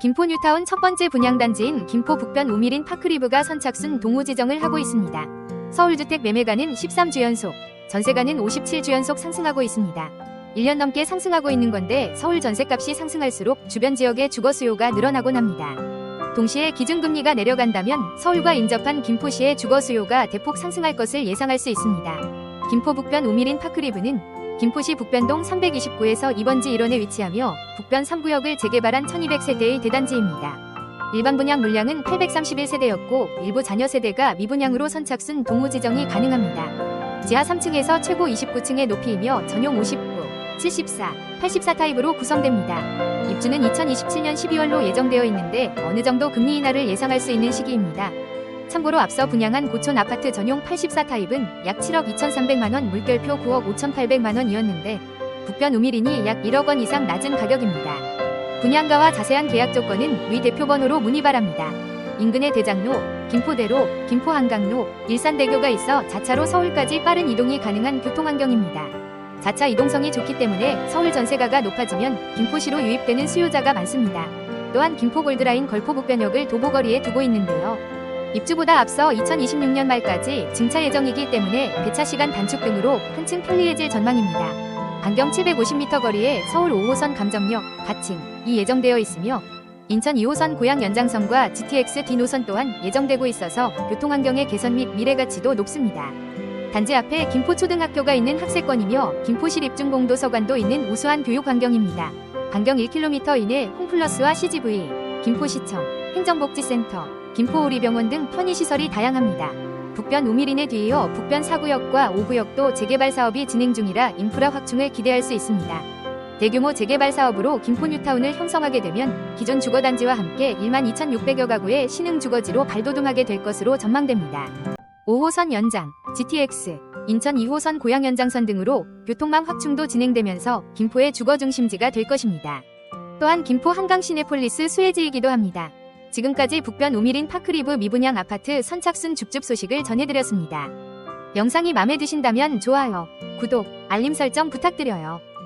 김포 뉴타운 첫 번째 분양단지인 김포 북변 우미린 파크리브가 선착순 동호 지정을 하고 있습니다. 서울주택 매매가는 13주 연속, 전세가는 57주 연속 상승하고 있습니다. 1년 넘게 상승하고 있는 건데 서울 전세값이 상승할수록 주변 지역의 주거 수요가 늘어나곤 합니다. 동시에 기준금리가 내려간다면 서울과 인접한 김포시의 주거 수요가 대폭 상승할 것을 예상할 수 있습니다. 김포 북변 우미린 파크리브는 김포시 북변동 329에서 2번지 1원에 위치하며 북변 3구역을 재개발한 1200세대의 대단지입니다. 일반 분양 물량은 831세대였고 일부 자녀 세대가 미분양으로 선착순 동호 지정이 가능합니다. 지하 3층에서 최고 29층의 높이이며 전용 59, 74, 84 타입으로 구성됩니다. 입주는 2027년 12월로 예정되어 있는데 어느 정도 금리 인하를 예상할 수 있는 시기입니다. 참고로 앞서 분양한 고촌 아파트 전용 84 타입은 약 7억 2,300만 원, 물결표 9억 5,800만 원이었는데 북변 우미린이 약 1억 원 이상 낮은 가격입니다. 분양가와 자세한 계약 조건은 위 대표 번호로 문의 바랍니다. 인근의 대장로, 김포대로, 김포한강로, 일산대교가 있어 자차로 서울까지 빠른 이동이 가능한 교통환경입니다. 자차 이동성이 좋기 때문에 서울 전세가가 높아지면 김포시로 유입되는 수요자가 많습니다. 또한 김포 골드라인 걸포 북변역을 도보거리에 두고 있는데요. 입주보다 앞서 2026년 말까지 증차 예정이기 때문에 배차 시간 단축 등으로 한층 편리해질 전망입니다. 반경 750m 거리에 서울 5호선 감정역, 가칭이 예정되어 있으며 인천 2호선 고양 연장선과 GTX D 노선 또한 예정되고 있어서 교통환경의 개선 및 미래 가치도 높습니다. 단지 앞에 김포초등학교가 있는 학세권이며 김포시 입중공도서관도 있는 우수한 교육환경입니다. 반경 1km 이내 홈플러스와 CGV, 김포시청, 행정복지센터, 김포우리병원 등 편의시설이 다양합니다. 북변 우미린에 뒤이어 북변 4구역과 5구역도 재개발 사업이 진행 중이라 인프라 확충을 기대할 수 있습니다. 대규모 재개발 사업으로 김포 뉴타운을 형성하게 되면 기존 주거단지와 함께 1만 2,600여 가구의 신흥 주거지로 발돋움하게 될 것으로 전망됩니다. 5호선 연장, GTX, 인천 2호선 고양 연장선 등으로 교통망 확충도 진행되면서 김포의 주거 중심지가 될 것입니다. 또한 김포 한강 시내폴리스 수혜지이기도 합니다. 지금까지 북변 우미린 파크리브 미분양 아파트 선착순 줍줍 소식을 전해드렸습니다. 영상이 마음에 드신다면 좋아요, 구독, 알림 설정 부탁드려요.